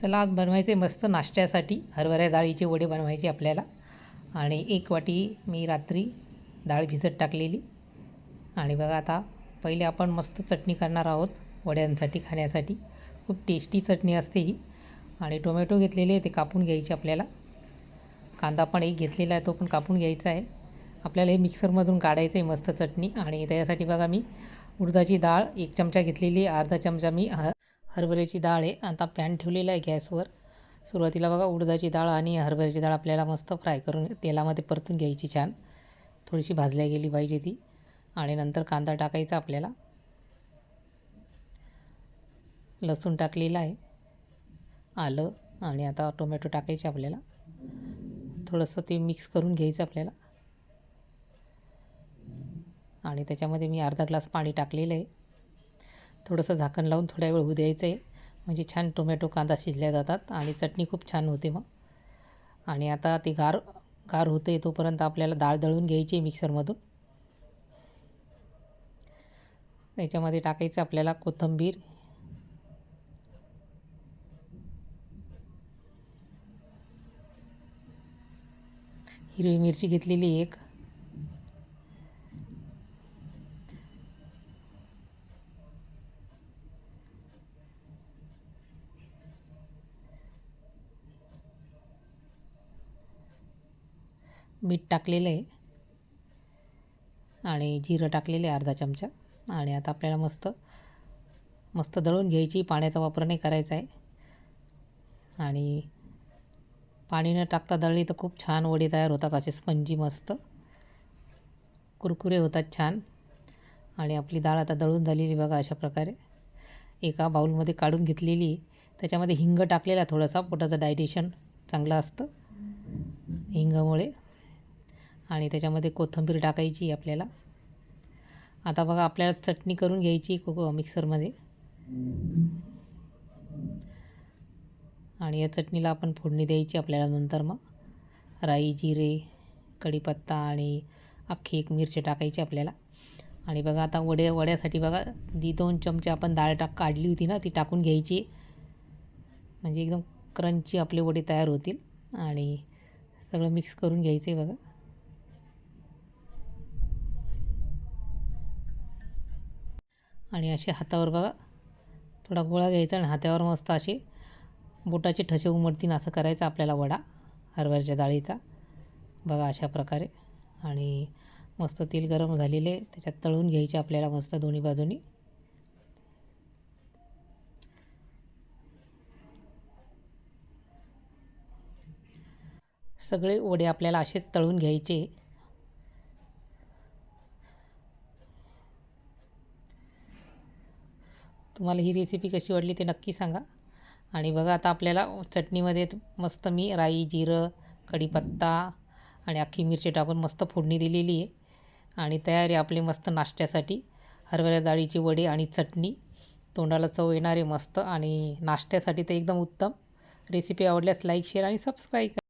चला आज बनवायचे मस्त नाश्त्यासाठी हरभऱ्या डाळीचे वडे बनवायचे आपल्याला. आणि एक वाटी मी रात्री डाळ भिजत टाकलेली. आणि बघा आता पहिले आपण मस्त चटणी करणार आहोत वड्यांसाठी खाण्यासाठी. खूप टेस्टी चटणी असते ही. आणि टोमॅटो घेतलेले आहे ते कापून घ्यायचे आपल्याला. कांदा पण एक घेतलेला आहे तो पण कापून घ्यायचा आहे. आपल्याला हे मिक्सरमधून काढायचं आहे मस्त चटणी. आणि त्याच्यासाठी बघा मी उडदाची डाळ एक चमचा घेतलेली अर्धा चमचा मी ह हरभऱ्याची डाळ आहे. आता पॅन ठेवलेला आहे गॅसवर. सुरुवातीला बघा उडदाची डाळ आणि हरभऱ्याची डाळ आपल्याला मस्त फ्राय करून तेलामध्ये परतून घ्यायची छान. थोडीशी भाजल्या गेली पाहिजे ती. आणि नंतर कांदा टाकायचा आपल्याला. लसूण टाकलेला आहे. आलं आणि आता टोमॅटो टाकायचे आपल्याला. थोडंसं ते मिक्स करून घ्यायचं आपल्याला. आणि त्याच्यामध्ये मी अर्धा ग्लास पाणी टाकलेलं आहे. थोडंसं झाकण लावून थोड्या वेळ होऊ द्यायचं आहे म्हणजे छान टोमॅटो कांदा शिजल्या जातात आणि चटणी खूप छान होते मग. आणि आता ते गार गार होते तोपर्यंत आपल्याला डाळ दळून घ्यायची आहे मिक्सरमधून. त्याच्यामध्ये टाकायचं आपल्याला कोथिंबीर. हिरवी मिरची घेतलेली एक. मीठ टाकलेलं आहे. आणि जिरं टाकलेलं आहे अर्धा चमचा. आणि आता आपल्याला मस्त मस्त दळून घ्यायची. पाण्याचा वापर नाही करायचा आहे. आणि पाणी न टाकता दळली तर खूप छान वडे तयार होतात. असे स्पंजी मस्त. कुरकुरे होतात छान. आणि आपली डाळ आता दळून झालेली बघा अशा प्रकारे. एका बाऊलमध्ये काढून घेतलेली. त्याच्यामध्ये हिंग टाकलेला थोडासा. पोटाचं डायजेशन चांगलं असतं. हिंगामुळे. आणि त्याच्यामध्ये कोथिंबीर टाकायची आपल्याला. आता बघा आपल्याला चटणी करून घ्यायची को मिक्सरमध्ये. आणि या चटणीला आपण फोडणी द्यायची आपल्याला नंतर मग. राई जिरे कढीपत्ता आणि अख्खी एक मिरची टाकायची आपल्याला. आणि बघा आता वडे वड्यासाठी बघा जी दोन चमचे आपण डाळ टाक काढली होती ना ती टाकून घ्यायची. म्हणजे एकदम क्रंची आपले वडे तयार होतील. आणि सगळं मिक्स करून घ्यायचं आहे बघा. आणि असे हातावर बघा. थोडा गोळा घ्यायचा आणि हातावर मस्त असे बोटाचे ठसे उमटतील असं करायचं आपल्याला वडा हरभऱ्याच्या डाळीचा. बघा अशा प्रकारे. आणि मस्त तेल गरम झालेले त्याच्यात तळून घ्यायचे आपल्याला मस्त दोन्ही बाजूनी. सगळे वडे आपल्याला असेच तळून घ्यायचे. तुम्हाला ही रेसिपी कशी वाटली ते नक्की सांगा. आणि बघा आता आपल्याला चटणीमध्ये मस्त मी राई जिरं कढीपत्ता आणि अख्खी मिरची टाकून मस्त फोडणी दिलेली आहे. आणि तयारी आपली मस्त नाश्त्यासाठी. हरभऱ्या डाळीची वडे आणि चटणी. तोंडाला चव येणारे मस्त. आणि नाश्त्यासाठी तर एकदम उत्तम. रेसिपी आवडल्यास लाईक शेअर आणि सबस्क्राईब करा.